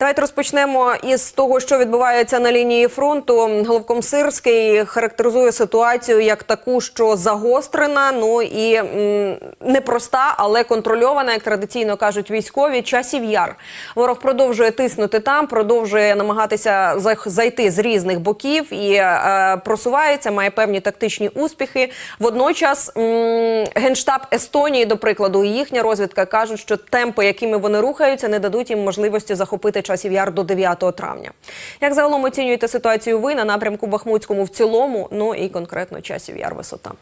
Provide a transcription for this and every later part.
Давайте розпочнемо із того, що відбувається на лінії фронту. Головком Сирський характеризує ситуацію як таку, що загострена, ну і м, непроста, але контрольована, як традиційно кажуть військові. Часів яр ворог продовжує тиснути там, продовжує намагатися зайти з різних боків і е, просувається, має певні тактичні успіхи. Водночас м, генштаб Естонії, до прикладу, і їхня розвідка кажуть, що темпи, якими вони рухаються, не дадуть їм можливості захопити часів яр до 9 травня. Як загалом оцінюєте ситуацію ви на напрямку Бахмутському в цілому? Ну і конкретно часів яр висота.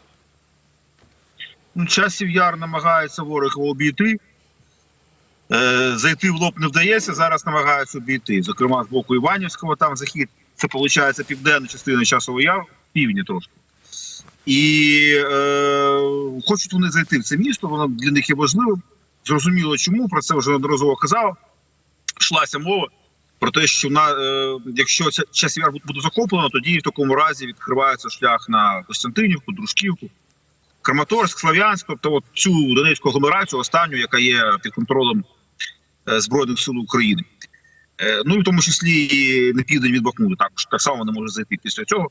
Ну, часів яр намагається ворог обійти. Е, зайти в лоб не вдається, зараз намагаються обійти. Зокрема, з боку Іванівського там захід. Це виходить південна частина часового яру, півдні трошки. І е, хочуть вони зайти в це місто, воно для них є важливим. Зрозуміло, чому про це вже одноразово казав. Йшлася мова про те, що на е, якщо ця часів буде захоплено, тоді в такому разі відкривається шлях на Костянтинівку, Дружківку. Краматорськ, Слов'янськ, тобто от цю Донецьку агломерацію, останню, яка є під контролем е, Збройних сил України. Е, ну і в тому числі і на південь від Бахмуту, також так само не може зайти після цього.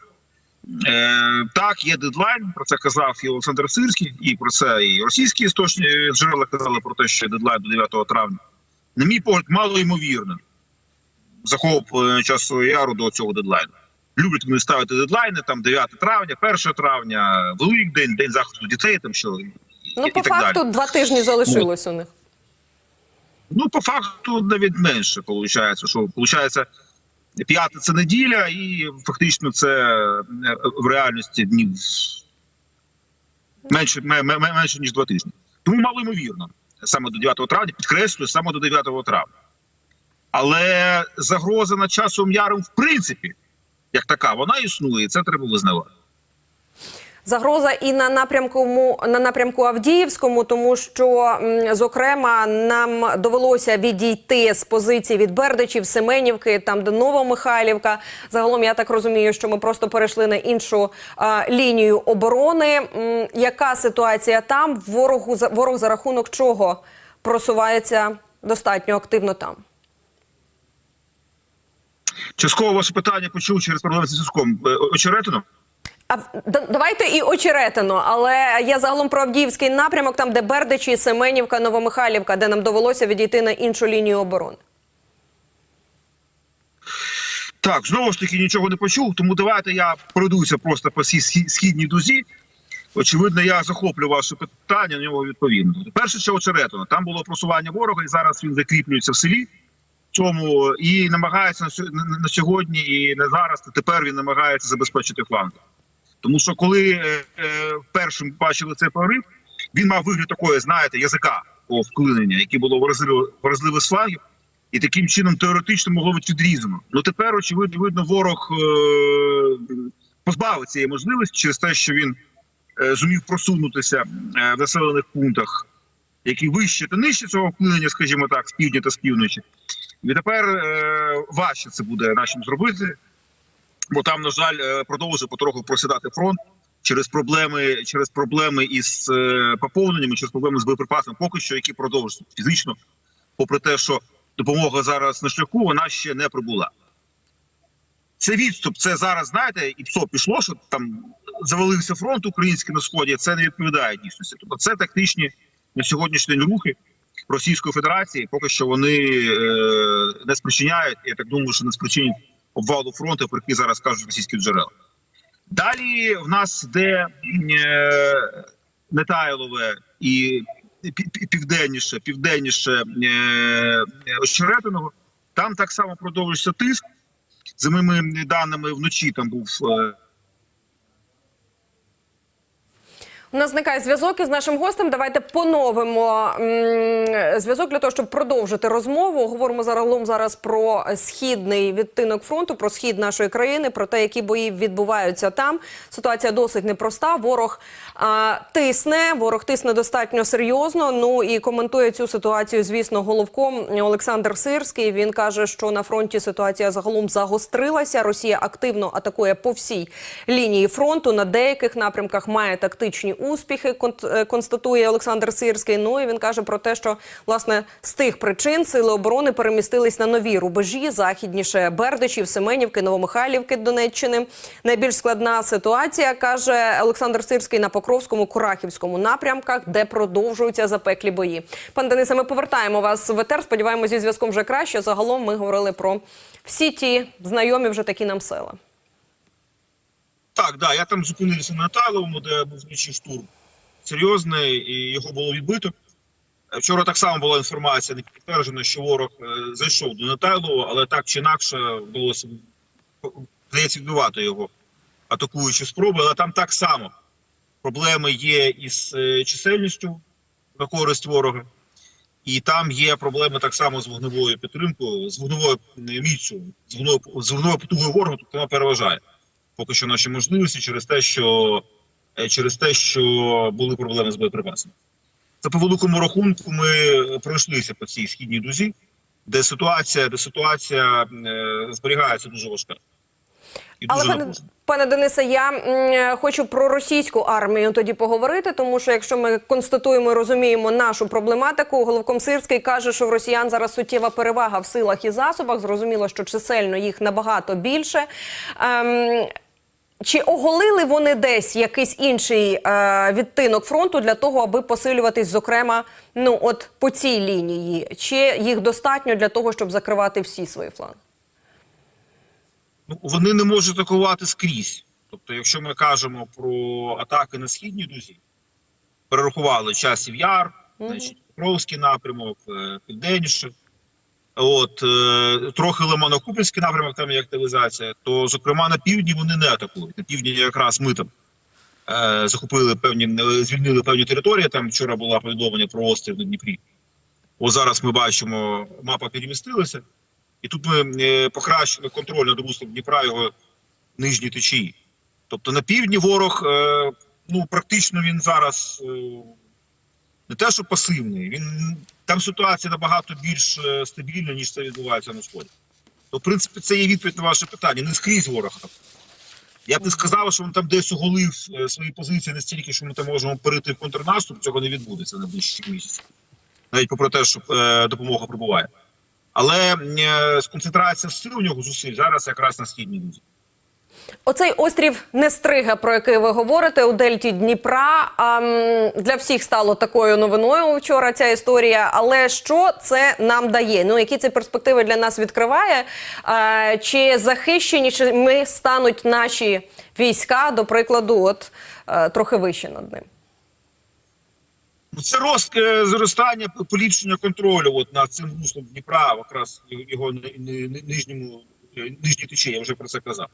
Е, так, є дедлайн. Про це казав і Олександр Сирський, і про це і російські істочні джерела казали про те, що дедлайн до 9 травня. На мій погляд, мало ймовірно захоп е, часу яру до цього дедлайну. Люблять вони ставити дедлайни, там 9 травня, 1 травня, Великдень, День захисту дітей, там що Ну, і по так факту, далі. два тижні залишилось у них. Ну, по факту навіть менше виходить, що виходить, п'ята це неділя, і фактично це е, в реальності днів менше, ме- ме- ме- менше ніж два тижні. Тому мало ймовірно, саме до 9 травня, підкреслюю, саме до 9 травня. Але загроза над часом яром, в принципі, як така, вона існує, і це треба визнавати. Загроза і на напрямку на напрямку Авдіївському, тому що зокрема нам довелося відійти з позиції від Бердичів, Семенівки, там де Новомихайлівка. Загалом я так розумію, що ми просто перейшли на іншу а, лінію оборони. М, яка ситуація там? Ворогу ворог за рахунок чого просувається достатньо активно там? Частково ваше питання почув через проблеми зі зв'язком Е, очеретино. А давайте і очеретино, але я загалом про Авдіївський напрямок, там де Бердичі, Семенівка, Новомихайлівка, де нам довелося відійти на іншу лінію оборони. Так, знову ж таки нічого не почув, тому давайте я пройдуся просто по всій схі- східній дузі. Очевидно, я захоплю ваше питання, на нього відповім. Перше, що очеретино, там було просування ворога, і зараз він закріплюється в селі. Цьому і намагається на, сьо- на, на сьогодні, і не зараз. Тепер він намагається забезпечити фланг. Тому що коли е, е, першим бачили цей прорив, він мав вигляд такої, знаєте, язика вклинення, яке було вразливе, з і таким чином теоретично могло бути відрізано. Ну тепер, очевидно, видно, ворог е, позбавив цієї можливості через те, що він е, зумів просунутися е, в населених пунктах, які вище та нижче цього вклинення, скажімо так, з півдня та з півночі. І тепер е, важче це буде нашим зробити, бо там, на жаль, е, продовжує потроху просідати фронт через проблеми, через проблеми із е, поповненнями, через проблеми з боєприпасами, поки що, які продовжують фізично, попри те, що допомога зараз на шляху, вона ще не прибула. Це відступ. Це зараз, знаєте, і ПСО пішло, що там завалився фронт український на сході. Це не відповідає дійсності. Тобто, це тактичні на сьогоднішній день рухи Російської Федерації. Поки що вони е, не спричиняють. Я так думаю, що не спричинять обвалу фронту, про який зараз кажуть російські джерела. Далі в нас де е, Нетайлове і пі- пі- південніше, південніше Ощеретиного, Там так само продовжується тиск. За моїми даними вночі там був е, У нас зникає зв'язок із нашим гостем. Давайте поновимо зв'язок для того, щоб продовжити розмову. Говоримо загалом зараз про східний відтинок фронту, про схід нашої країни, про те, які бої відбуваються там. Ситуація досить непроста. Ворог а, тисне, ворог тисне достатньо серйозно. Ну і коментує цю ситуацію, звісно, головком Олександр Сирський. Він каже, що на фронті ситуація загалом загострилася. Росія активно атакує по всій лінії фронту. На деяких напрямках має тактичні успіхи, е, констатує Олександр Сирський. Ну і він каже про те, що власне з тих причин сили оборони перемістились на нові рубежі, західніше Бердичів, Семенівки, Новомихайлівки Донеччини. Найбільш складна ситуація каже Олександр Сирський на Покровському, Курахівському напрямках, де продовжуються запеклі бої. Пан Денисе, ми повертаємо вас в етер. Сподіваємося, зв'язком вже краще. Загалом ми говорили про всі ті знайомі вже такі нам села. Так, да, я там зупинився на Тайловому, де був вночі штурм серйозний, і його було відбито. Вчора так само була інформація, не підтверджена, що ворог е, зайшов до Натайлова, але так чи інакше вдалося здається відбивати його атакуючі спроби. Але там так само проблеми є із е, чисельністю на користь ворога, і там є проблеми так само з вогневою підтримкою, з вогневою е, міцю, з вогневою потугою ворога, тобто вона переважає поки що наші можливості через те, що е, через те, що були проблеми з боєприпасами. Це по великому рахунку ми пройшлися по цій східній дузі, де ситуація, де ситуація е, зберігається дуже важка. І Але пане, пане Денисе, я м, хочу про російську армію тоді поговорити, тому що якщо ми констатуємо і розуміємо нашу проблематику, головком Сирський каже, що в росіян зараз суттєва перевага в силах і засобах. Зрозуміло, що чисельно їх набагато більше. Ем, чи оголили вони десь якийсь інший е, відтинок фронту для того, аби посилюватись, зокрема, ну от по цій лінії? Чи їх достатньо для того, щоб закривати всі свої фланги? Ну, вони не можуть атакувати скрізь. Тобто, якщо ми кажемо про атаки на східній дузі, перерахували часів яр, Мгм. значить, Покровський напрямок, е, південніше. От е, трохи Лимано-Купінський напрямок, там є активізація, то зокрема на півдні вони не атакують. На півдні якраз ми там е, захопили певні, звільнили певні території. Там вчора була повідомлення про острів на Дніпрі. Ось зараз ми бачимо, мапа перемістилася, і тут ми е, покращили контроль над руслом Дніпра його нижній течії. Тобто на півдні ворог, е, ну практично він зараз е, не те, що пасивний, він там ситуація набагато більш е, стабільна, ніж це відбувається на сході. То, в принципі, це є відповідь на ваше питання. Не скрізь ворог. Я б не сказав, що він там десь оголив е, свої позиції настільки, що ми там можемо перейти в контрнаступ. Цього не відбудеться на ближчі місяці. Навіть попри те, що е, допомога прибуває. Але е, сконцентрація сил у нього зусиль зараз якраз на східній дузі. Оцей острів Нестрига, про який ви говорите у Дельті Дніпра. А, для всіх стало такою новиною вчора ця історія. Але що це нам дає? Ну які це перспективи для нас відкриває? Чи захищені чи ми стануть наші війська, до прикладу, от е, трохи вище над ним? Ну, Це рост е, зростання, поліпшення контролю от, над цим руслом Дніпра, якраз його- його ни- ни- ни- нижньому е, нижній течії, я вже про це казав.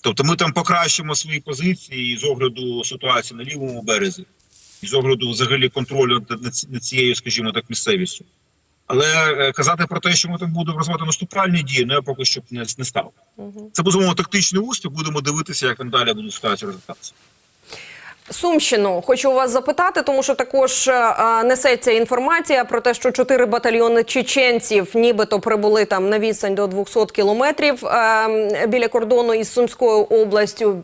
Тобто ми там покращимо свої позиції з огляду ситуації на лівому березі, і з огляду взагалі контролю над, над ці- над цією, скажімо так, місцевістю. Але е, казати про те, що ми там будемо розвивати наступальні дії, ну я поки що не, не став. Це безумовно тактичний успіх. Будемо дивитися, як там далі буде ситуація розвиватися. Сумщину хочу вас запитати, тому що також е, несеться інформація про те, що чотири батальйони чеченців нібито прибули там на відстань до 200 кілометрів е, біля кордону із Сумською областю.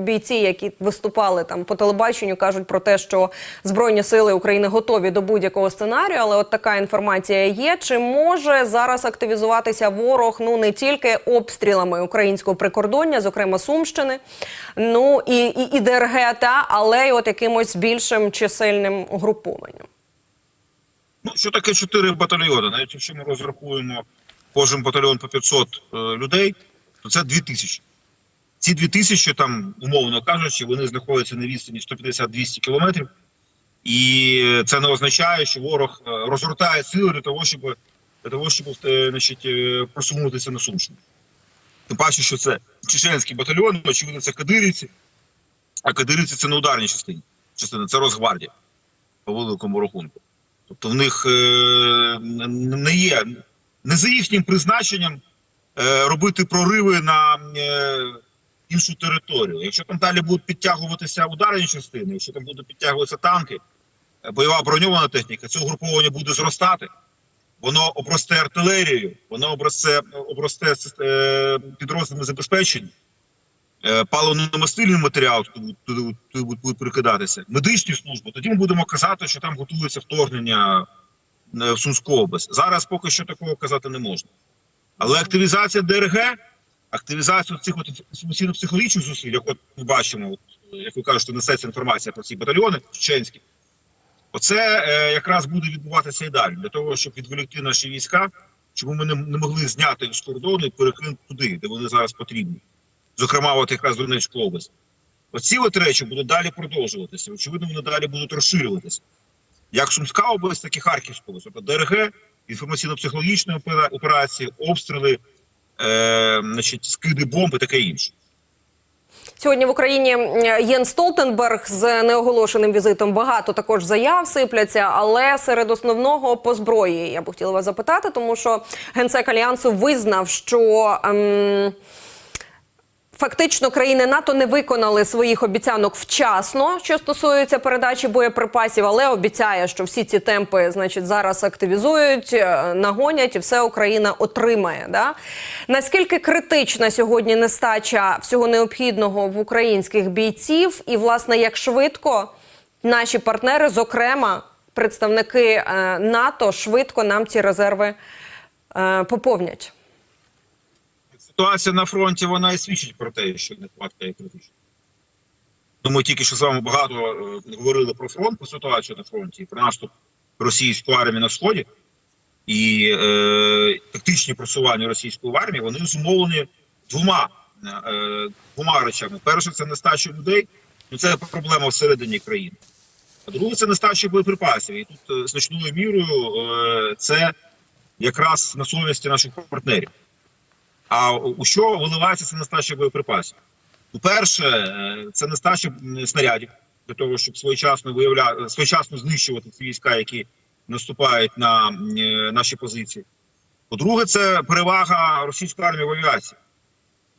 Бійці, які виступали там по телебаченню, кажуть про те, що збройні сили України готові до будь-якого сценарію. Але от така інформація є. Чи може зараз активізуватися ворог? Ну не тільки обстрілами українського прикордоння, зокрема Сумщини, ну і, і, і ДРГ, та але й от якимось більшим чисельним угрупованням. Ну, що таке чотири батальйони? Навіть якщо ми розрахуємо кожен батальйон по 500 е, людей, то це 2000. Ці 2000, там, умовно кажучи, вони знаходяться на відстані 150-200 кілометрів. І це не означає, що ворог е, розгортає сили для того, щоб, для того, щоб е, значить, е, просунутися на Сумщину. Тим паче, що це чеченський батальйон, очевидно, це кадирівці, а кадирівці це не ударні частини. Частина це Росгвардія по великому рахунку. Тобто в них е, не є не за їхнім призначенням е, робити прориви на е, іншу територію. Якщо там далі будуть підтягуватися ударні частини, якщо там будуть підтягуватися танки, бойова броньована техніка, це угруповання буде зростати. Воно обросте артилерією, воно обросте, обросте підрозділами забезпечення. Е, паливно-мастильний матеріал туди, буде- прикидатися, медичні служби, тоді ми будемо казати, що там готується вторгнення е, в Сумську область. Зараз поки що такого казати не можна. Але активізація ДРГ, активізація цих от інформаційно-психологічних зусиль, як от ми бачимо, от, як ви кажете, несеться інформація про ці батальйони чеченські, оце е, якраз буде відбуватися і далі, для того, щоб відволікти наші війська, щоб ми не, не могли зняти з кордону і перекинути туди, де вони зараз потрібні. Зокрема, от якраз Донецьку область. Оці от речі будуть далі продовжуватися. Очевидно, вони далі будуть розширюватися. Як Сумська область, так і Харківська область. Тобто ДРГ, інформаційно-психологічні опера- операції, обстріли, е, значить, скиди бомб і таке інше. Сьогодні в Україні Єн Столтенберг з неоголошеним візитом багато також заяв сипляться, але серед основного по зброї я б хотіла вас запитати, тому що генсек альянсу визнав, що. Ем, Фактично, країни НАТО не виконали своїх обіцянок вчасно, що стосується передачі боєприпасів, але обіцяє, що всі ці темпи, значить, зараз активізують, е, нагонять, і все Україна отримає. Да? Наскільки критична сьогодні нестача всього необхідного в українських бійців, і власне як швидко наші партнери, зокрема представники е, НАТО, швидко нам ці резерви е, поповнять? Ситуація на фронті вона і свідчить про те, що нехватка є критична. Ми тільки що з вами багато е, говорили про фронт, про ситуацію на фронті, про наступ російської армії на сході і е, тактичні просування російської армії, вони зумовлені двома, е, двома речами. Перше, це нестача людей, ну це проблема всередині країни. А друге, це нестача боєприпасів. І тут е, значною мірою е, це якраз на совісті наших партнерів. А у що виливається це нестача боєприпасів? По-перше, е, це нестача снарядів для того, щоб своєчасно виявляти своєчасно знищувати ці війська, які наступають на е, наші позиції. По-друге, це перевага російської армії в авіації.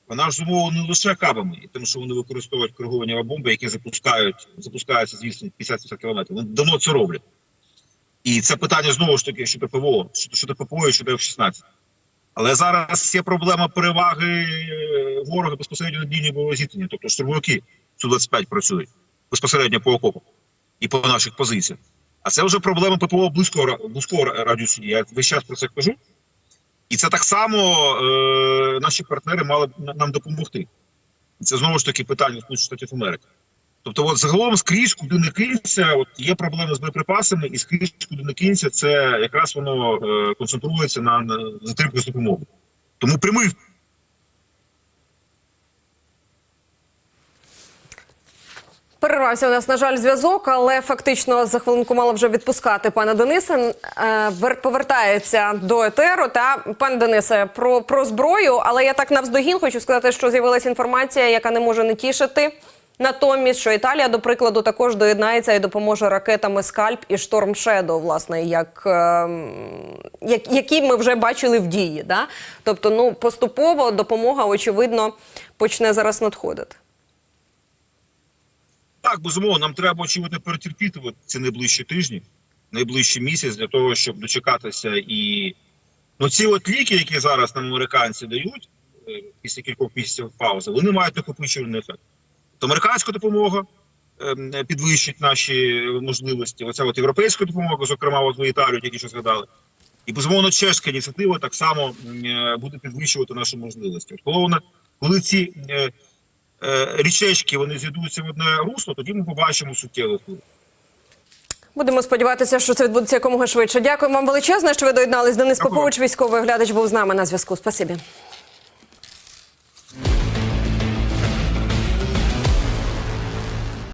Вона ж зумовлена не лише кабами, і тим, що вони використовують кориговані бомби, які запускають, запускаються з відстані 50 кілометрів. Вони давно це роблять. І це питання знову ж таки щодо ПВО, щодо ППО і щодо F-16. Але зараз є проблема переваги е, ворога безпосередньо на лінії бойового зіткнення. Тобто штурмовики Су-25 працюють безпосередньо по окопу і по наших позиціях. А це вже проблема ППО близького, близького радіусу. Я весь час про це кажу. І це так само е, наші партнери мали нам допомогти. Це знову ж таки питання Сполучених Штатів Америки. Тобто, от загалом скрізь, куди не кинься, от є проблеми з боєприпасами, і скрізь, куди не кинься, це якраз воно е, концентрується на, на затримку з допомогою. Тому прямий Перервався у нас, на жаль, зв'язок, але фактично за хвилинку мало вже відпускати пана Дениса. Е, Повертається до етеру. Та пане Денисе, про, про зброю. Але я так навздогін хочу сказати, що з'явилася інформація, яка не може не тішити. Натомість, що Італія, до прикладу, також доєднається і допоможе ракетами Скальп і Шторм Шедоу, власне, як, ем, як, які ми вже бачили в дії. Да? Тобто, ну поступово допомога, очевидно, почне зараз надходити. Так, безумовно, нам треба очевидно перетерпіти ці найближчі тижні, найближчий місяць для того, щоб дочекатися і ну ці от ліки, які зараз нам американці дають е, після кількох місяців паузи, вони мають накопичувальний ефект. То американська допомога ем, підвищить наші можливості. Оця от європейська допомога, зокрема, от ви Італію тільки що згадали. І безумовно, чешська ініціатива так само е, буде підвищувати наші можливості. От коли вона, коли ці е, е, річечки вони зійдуться в одне русло, тоді ми побачимо суттєвий вплив. Будемо сподіватися, що це відбудеться якомога швидше. Дякую вам величезне, що ви доєднались. Денис Дякую. Попович, військовий оглядач, був з нами на зв'язку. Спасибі.